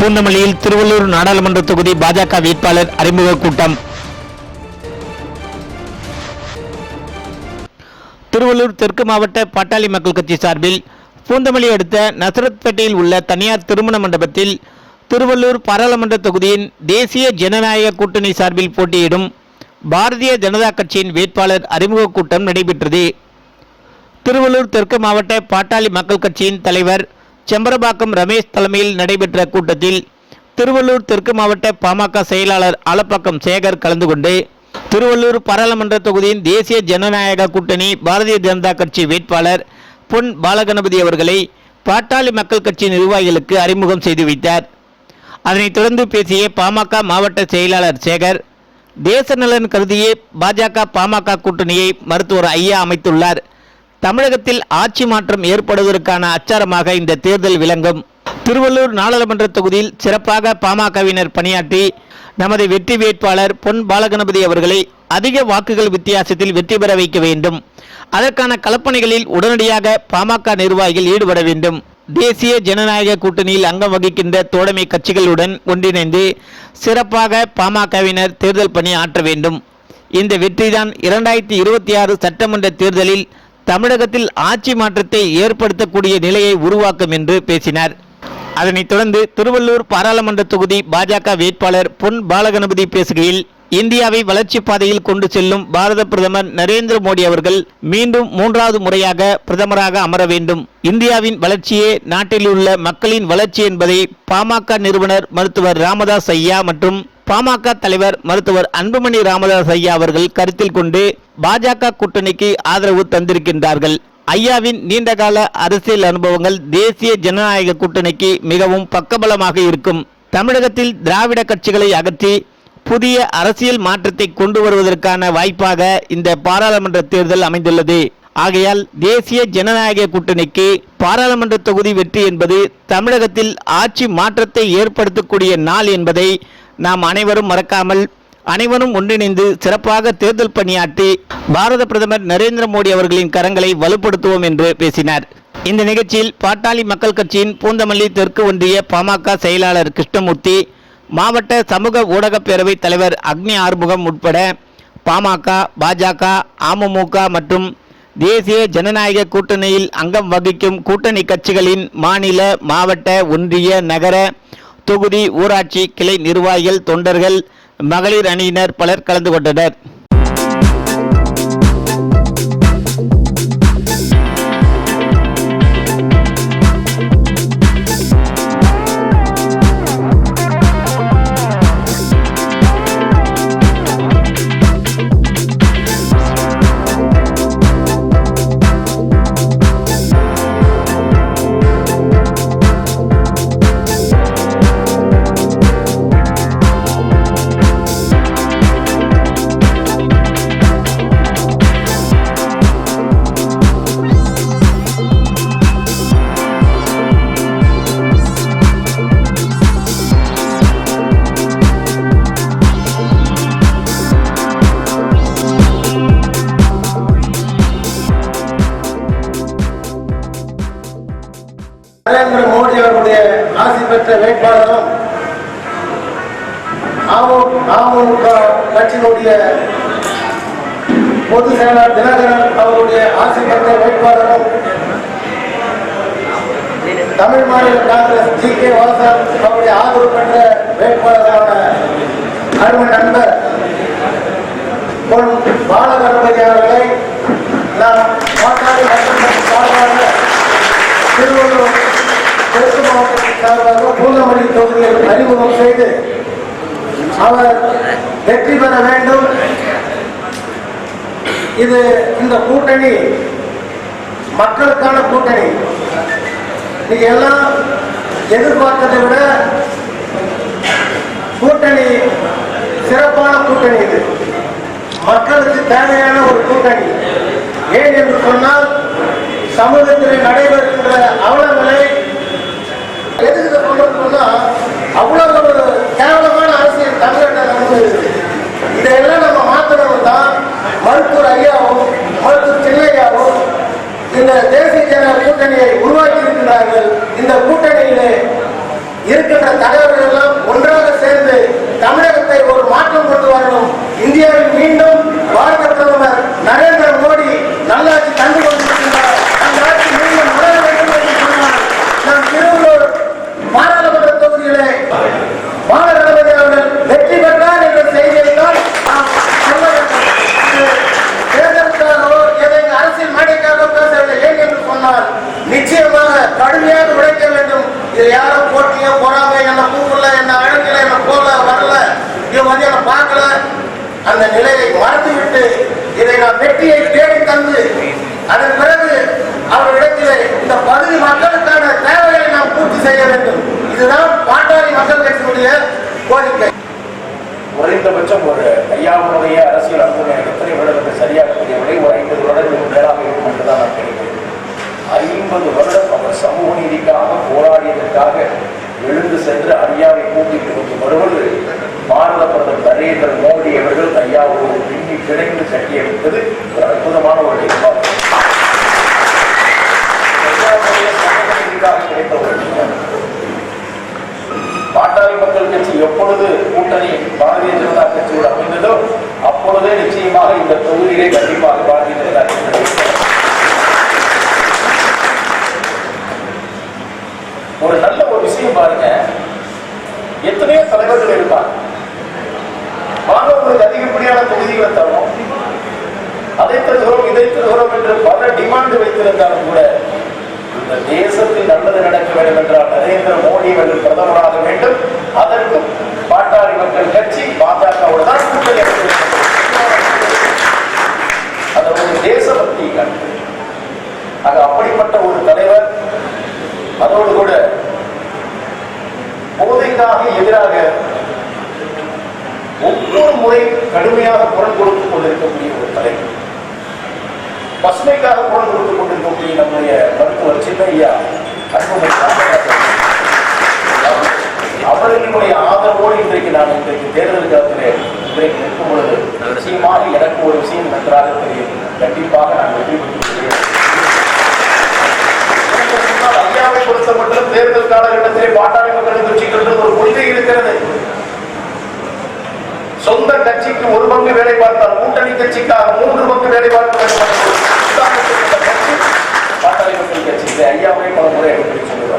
பூந்தமல்லியில் திருவள்ளூர் நாடாளுமன்ற தொகுதி பாஜக வேட்பாளர் அறிமுக கூட்டம். திருவள்ளூர் தெற்கு மாவட்ட பாட்டாளி மக்கள் கட்சி சார்பில் பூந்தமல்லி அடுத்த நசரத்பேட்டையில் உள்ள தனியார் திருமண மண்டபத்தில் திருவள்ளூர் பாராளுமன்ற தொகுதியின் தேசிய ஜனநாயக கூட்டணி சார்பில் போட்டியிடும் பாரதிய ஜனதா கட்சியின் வேட்பாளர் அறிமுக கூட்டம் நடைபெற்றது. திருவள்ளூர் தெற்கு மாவட்ட பாட்டாளி மக்கள் கட்சியின் தலைவர் செம்பரபாக்கம் ரமேஷ் தலைமையில் நடைபெற்ற கூட்டத்தில் திருவள்ளூர் தெற்கு மாவட்ட பாமக செயலாளர் ஆலப்பாக்கம் சேகர் கலந்து கொண்டு திருவள்ளூர் பாராளுமன்ற தொகுதியின் தேசிய ஜனநாயக கூட்டணி பாரதிய ஜனதா கட்சி வேட்பாளர் பொன் பாலகணபதி அவர்களை பாட்டாளி மக்கள் கட்சி நிர்வாகிகளுக்கு அறிமுகம் செய்து வைத்தார். அதனைத் தொடர்ந்து பேசிய பாமக மாவட்ட செயலாளர் சேகர் தேச நலன் கருதியே பாஜக பாமக கூட்டணியை மருத்துவர் ஐயா அமைத்துள்ளார். தமிழகத்தில் ஆட்சி மாற்றம் ஏற்படுவதற்கான அச்சாரமாக இந்த தேர்தல் விளங்கும். திருவள்ளூர் நாடாளுமன்ற தொகுதியில் சிறப்பாக பாமகவினர் பணியாற்றி நமது வெற்றி வேட்பாளர் பொன் பாலகணபதி அவர்களை அதிக வாக்குகள் வித்தியாசத்தில் வெற்றி பெற வைக்க வேண்டும். அதற்கான கலப்பணிகளில் உடனடியாக பாமக நிர்வாகிகள் ஈடுபட வேண்டும். தேசிய ஜனநாயக கூட்டணியில் அங்கம் வகிக்கின்ற தோழமை கட்சிகளுடன் ஒன்றிணைந்து சிறப்பாக பாமகவினர் தேர்தல் பணி ஆற்ற வேண்டும். இந்த வெற்றிதான் இரண்டாயிரத்தி இருபத்தி ஆறு சட்டமன்ற தேர்தலில் தமிழகத்தில் ஆட்சி மாற்றத்தை ஏற்படுத்தக்கூடிய நிலையை உருவாக்கும் என்று பேசினார். அதனைத் தொடர்ந்து திருவள்ளூர் பாராளுமன்ற தொகுதி பாஜக வேட்பாளர் பொன் பாலகணபதி பேசுகையில் இந்தியாவை வளர்ச்சி பாதையில் கொண்டு செல்லும் பாரத பிரதமர் நரேந்திர மோடி அவர்கள் மீண்டும் மூன்றாவது முறையாக பிரதமராக அமர வேண்டும். இந்தியாவின் வளர்ச்சியே நாட்டில் உள்ள மக்களின் வளர்ச்சி என்பதை பாமக நிறுவனர் மருத்துவர் ராமதாஸ் ஐயா மற்றும் பாமக தலைவர் மருத்துவர் அன்புமணி ராமதாஸ் ஐயா அவர்கள் கருத்தில் கொண்டு பாஜக கூட்டணிக்கு ஆதரவு தந்திருக்கின்றார்கள். ஐயாவின் நீண்டகால அரசியல் அனுபவங்கள் தேசிய ஜனநாயக கூட்டணிக்கு மிகவும் பக்கபலமாக இருக்கும். தமிழகத்தில் திராவிட கட்சிகளை அகற்றி புதிய அரசியல் மாற்றத்தை கொண்டு வருவதற்கான வாய்ப்பாக இந்த பாராளுமன்ற தேர்தல் அமைந்துள்ளது. ஆகையால் தேசிய ஜனநாயக கூட்டணிக்கு பாராளுமன்ற தொகுதி வெற்றி என்பது தமிழகத்தில் ஆட்சி மாற்றத்தை ஏற்படுத்தக்கூடிய நாள் என்பதை நாம் அனைவரும் மறக்காமல் அனைவரும் ஒன்றிணைந்து சிறப்பாக தேர்தல் பணியாற்றி பாரத பிரதமர் நரேந்திர மோடி அவர்களின் கரங்களை வலுப்படுத்துவோம் என்று பேசினார். இந்த நிகழ்ச்சியில் பாட்டாளி மக்கள் கட்சியின் பூந்தமல்லி தெற்கு ஒன்றிய பாமக செயலாளர் கிருஷ்ணமூர்த்தி மாவட்ட சமூக ஊடகப் பேரவைத் தலைவர் அக்னி ஆறுமுகம் உட்பட பாமக பாஜக அமமுக மற்றும் தேசிய ஜனநாயக கூட்டணியில் அங்கம் வகிக்கும் கூட்டணி கட்சிகளின் மாநில மாவட்ட ஒன்றிய நகர தொகுதி ஊராட்சி கிளை நிர்வாகிகள் தொண்டர்கள் மகளிர் அணியினர் பலர் கலந்து கொண்டனர். ஆசி வேட்பாளரும் அமமுக கட்சியினுடைய பொது செயலாளர் தினகரன் அவருடைய ஆசிரியர் வேட்பாளரும் தமிழ் மாநில காங்கிரஸ் ஜி. கே. வாசன் அவருடைய ஆதரவு பெற்ற வேட்பாளரான அருமை நண்பர் பொன் பாலகணபதி அவர்களை நாம் பாட்டாளி மக்கள் திருவள்ளூர் தெற்கு மாவட்டத்தின் சார்பாக பூந்தமல்லி தொகுதியில் அறிமுகம் செய்து அவர் வெற்றி பெற வேண்டும் இது இந்த கூட்டணி மக்களுக்கான கூட்டணி நீங்க எல்லாம் எதிர்பார்த்ததை விட கூட்டணி சிறப்பான கூட்டணி இது மக்களுக்கு தேவையான ஒரு கூட்டணி ஏன் என்று சொன்னால் சமூகத்தில் நடைபெறுகின்ற அவல கூட்டணியை உருவாக்கி இருக்கின்றார்கள் இந்த கூட்டணியிலே இருக்கின்ற தலைவர்கள் எல்லாம் ஒன்றாக சேர்ந்து தமிழகத்தை ஒரு மாற்றம் கொண்டு வரணும். இந்தியாவில் மீண்டும் வெற்றியை தேடி தந்து அதன் பிறகு அவர்களிடத்திலே இந்த பகுதி மக்களுக்கான தேவைகளை நாம் பூர்த்தி செய்ய வேண்டும். இதுதான் பாட்டாளி மக்கள் கட்சியினுடைய கோரிக்கை. குறைந்தபட்சம் ஒரு ஐயாவுடைய அரசியல் அனுபவம் எனக்கு எத்தனை வருடங்கள் சரியாக தெரியவில்லை ஒரு ஐம்பது வருடங்களுக்கு மேலாக இருக்கும் என்றுதான் நான் நினைக்கிறேன் ஐம்பது வருடம் அவர் சமூக நீதிக்காக போராடியதற்காக எழுந்து சென்று ஐயாவை கூட்டிட்டு வந்து வருவது பாரத பிரதமர் நரேந்திர மோடி அவர்கள் ஐயாவோடு பின்னி கிடைந்து கட்டியெடுத்தது ஒரு அற்புதமான ஒரு நிகழ்வாகும். கிடைத்த ஒரு பாட்டாளி மக்கள் கட்சி எப்பொழுது கூட்டணி பாரதிய ஜனதா கட்சியோடு அமைந்ததோ அப்பொழுதே நிச்சயமாக இந்த தொகுதியிலே கண்டிப்பாக பாரதிய ஜனதா கட்சி ஒரு நல்ல ஒரு விஷயம் பாருங்க. எத்தனையோ தலைவர்கள் இருப்பாங்க. வைத்திருக்கிறோம் என்று பல டிமாண்ட் வைத்திருந்தாலும் கூட இந்த தேசத்தில் நல்லது நடக்க வேண்டும் என்றால் நரேந்திர மோடி அவர்கள் பிரதமராக வேண்டும். அதற்கு பாட்டாளி மக்கள் கட்சி பாஜகவோடு தான் கூட்டணி அது ஒரு தேசபக்தி ஆக அப்படிப்பட்ட ஒரு தலைவர் அதோடு கூட போதைக்காக எதிராக ஒவ்வொரு முறை கடுமையாக குரல் கொடுத்துக் கொண்டிருக்கக்கூடிய ஒரு தலைவர். பசுமைக்காக குரல் கொடுத்துக் கொண்டிருக்கக்கூடிய நம்முடைய மருத்துவர் சின்னையா அன்புமணி ராமதாஸ் அவர்களுடைய ஆதரவோடு இன்றைக்கு நான் இன்றைக்கு தேர்தல் காலத்திலே இன்றைக்கு நிற்கும் பொழுது நிச்சயமாக எனக்கு ஒரு விஷயம் நன்றாக தெரியும். கண்டிப்பாக நான் வெற்றி பெற்று ஐயாவை பொறுத்த மட்டும் தேர்தல் காலகட்டத்திலே பாட்டாளி மக்கள் கட்சிகள் ஒரு கொள்கை இருக்கிறது. சொந்த கட்சிக்கு ஒரு பங்கு வேலை பார்த்தால் கூட்டணி கட்சிக்காக மூன்று பங்கு வேலை பார்க்க வேண்டும். Iya, aku yang.